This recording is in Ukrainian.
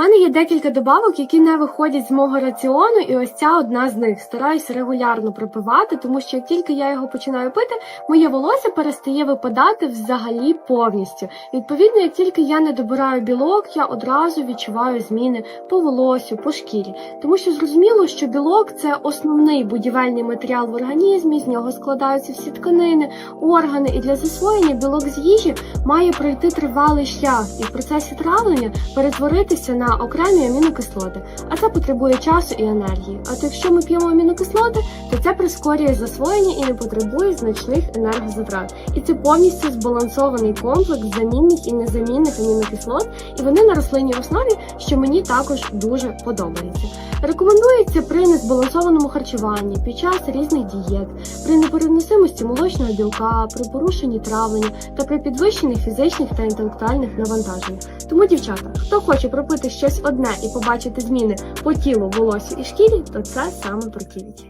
мене є декілька добавок, які не виходять з мого раціону, і ось ця одна з них. Стараюся регулярно пропивати, тому що як тільки я його починаю пити, моє волосся перестає випадати взагалі повністю. Відповідно, як тільки я не добираю білок, я одразу відчуваю зміни по волосю, по шкірі. Тому що зрозуміло, що білок це основний будівельний матеріал в організмі, з нього складаються всі тканини, органи, і для засвоєння білок з їжі має пройти тривалий шлях і в процесі травлення перетворитися на окремі амінокислоти, а це потребує часу і енергії. А то якщо ми п'ємо амінокислоти, то це прискорює засвоєння і не потребує значних енергозатрат. І це повністю збалансований комплекс замінних і незамінних амінокислот, і вони на рослинній основі, що мені також дуже подобається. Рекомендується при незбалансованому харчуванні під час різних дієт, при непереносимості молочного білка, при порушенні травлення та при підвищених фізичних та інтелектуальних навантаженнях. Тому, дівчата, хто хоче пропити щось одне і побачити зміни по тілу, волосю і шкірі, то це саме про ківіті.